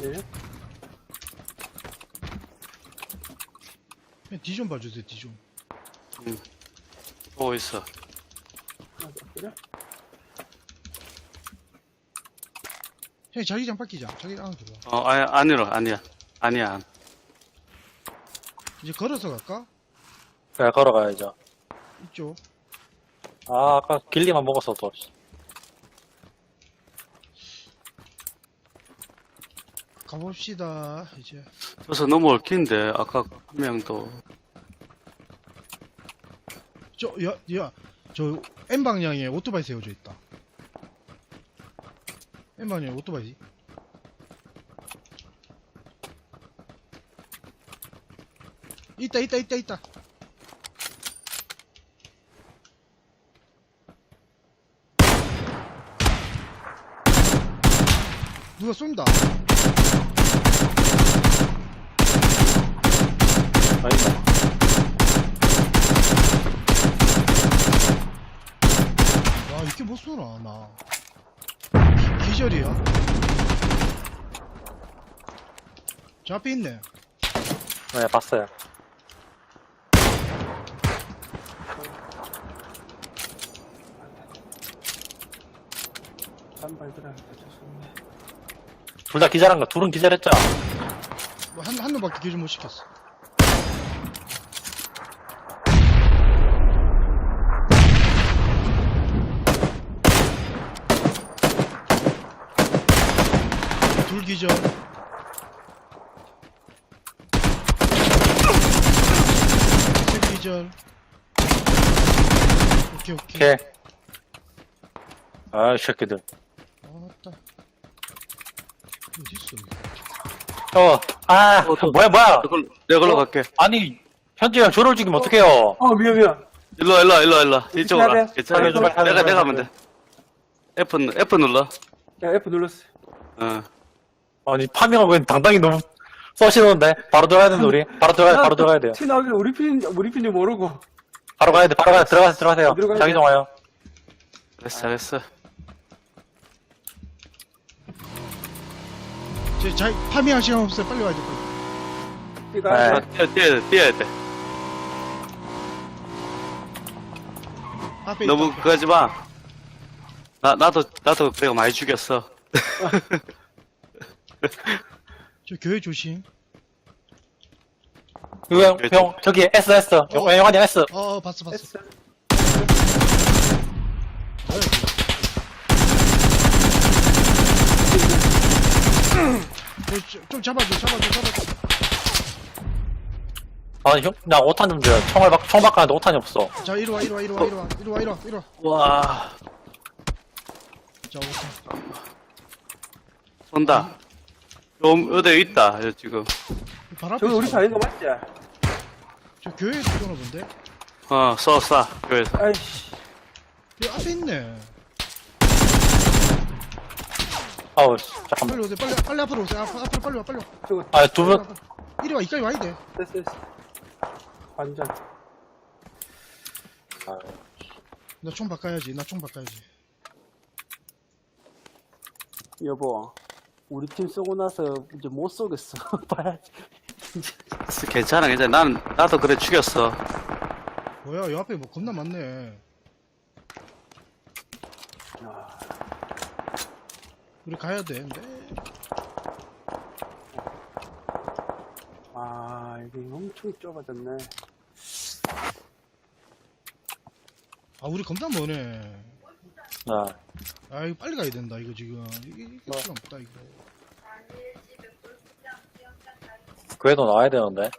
예? 그냥 뒤좀 봐주세요 뒤 좀 보고 있어. 아, 그래? 형 자기장 바뀌자 자기장 안으로 들어와 어, 아니, 아니로, 아니야. 아니야. 이제 걸어서 갈까? 그래, 걸어가야죠. 이쪽 아, 아까 길리만 먹었어, 또. 가봅시다 이제. 저서 넘어올 긴데, 아까 한 명도. 저야야저 N 방향에 오토바이 세워져 있다. N 방향에 오토바이. 있다 있다 있다 있다. 누가 쏜다 아니다. 와 이렇게 못 쏘나 나 기, 기절이야 저 앞에 있네 네, 봤어요. 들어가겠다, 죄송해. 둘 다 기절한 거, 둘은 기절했죠? 뭐 한, 한 놈밖에 기절 못 시켰어 둘 기절 셋 기절 오케이 오케이 오케이. 아, 이 새끼들. 아따 어딨어 이거 어, 아, 어, 또- 뭐야, 뭐야. 내가, 내가 걸로 갈게. 아니, 현지 형 저를 죽이면 어떡해요? 어, 미안, 미안. 일로 와, 일로 와, 일로 와, 일로 와. 이쪽으로? 괜찮아. 빨리 내가, 내가 하면 돼. F, 누- F 눌러. 야, F 눌렀어. 어. 아니, 파밍하고 있는 당당히 너무 쏘시는데? 바로 들어가야 되는데, 우리? 바로 들어가야, 바로 들어가야 돼요. 티 나오길 우리 핀, 우리 핀이 모르고. 바로 가야 돼, 바로 가야 돼. 들어가세요, 들어가세요. 들어가야 자기 돼. 좀 와요. 잘했어, 잘했어. 제, 자, 파밍할 시간 없어요 빨리 와야 돼 빨리. 네. 아, 뛰어, 뛰어야 돼, 뛰어야 돼. 앞에 너무 있다. 그거 하지 마. 나, 나도, 나도 그래가 많이 죽였어. 저 교회 조심 형, 형, 저기 S, S. 형, 영환이 S. 어, 어 봤어 봤어. 어, 좀- 좀 잡아줘 잡아줘 잡아줘 아니, 형, 나 5탄 좀 줘요. 총알 박, 총 바꾸는데 5탄이 없어. 자 이리 와 이리 와 이리 와 이리 와 이리 와 이리 와 이리 와 와, 자 오케이 쏜다. 좀, 어디 있다, 여, 지금. 발 앞에 저기 우리 있어. 거 맞지? 저 교회에 쏘나 본데 어, 써, 쏴. 그래서. 아이씨. 여기 앞에 있네 아우, 씨, 잠깐만. 빨리 오세요 빨리 빨리 앞으로 오세요 앞, 앞으로 빨리 와 빨리 와 저거, 아, 두 분, 이리 와 이까지 와야 돼 됐어, 됐어. 완전. 나총 바꿔야지 나 총 바꿔야지 여보. 우리 팀 쏘고 나서 이제 못 쏘겠어. 봐야지. 괜찮아, 괜찮아. 난, 나도 그래 죽였어. 뭐야 여 앞에 뭐 겁나 많네 야, 우리 가야 돼 근데 아, 이게 엄청 좁아졌네. 아 우리 겁나 머네 네. 아 이거 빨리 가야 된다 이거 지금 이게, 이게 뭐? 시간 없다 이거 그래도 나와야 되는데.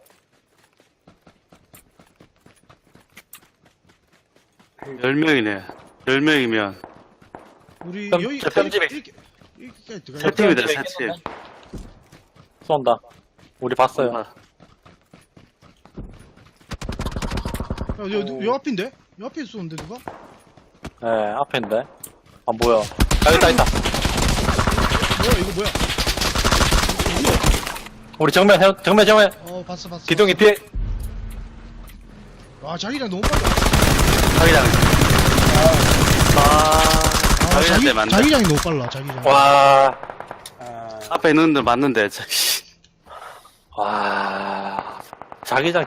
열명이네열명이면 우리 편- 여기 저 편집에- 이렇게 이렇게 들어가야 세 돼. 팀이다, 세 팀. 쏜다. 우리 봤어요. 아, 야, 여, 여, 여 앞인데? 여 앞에 쏘는데 누가? 네, 앞에인데. 안 보여. 아, 있다, 있다. 뭐야 이거 뭐야? 우리 정면, 형, 정면, 정면. 어 봤어 봤어 기둥이 뒤에. 와 자기랑 너무 빨라 자기장. 아, 아, 자기한테 자기, 맞네. 자기장이 너무 빨라 자기장 와, 아, 앞에 있는 들 맞는데, 저, 씨. 와, 자기장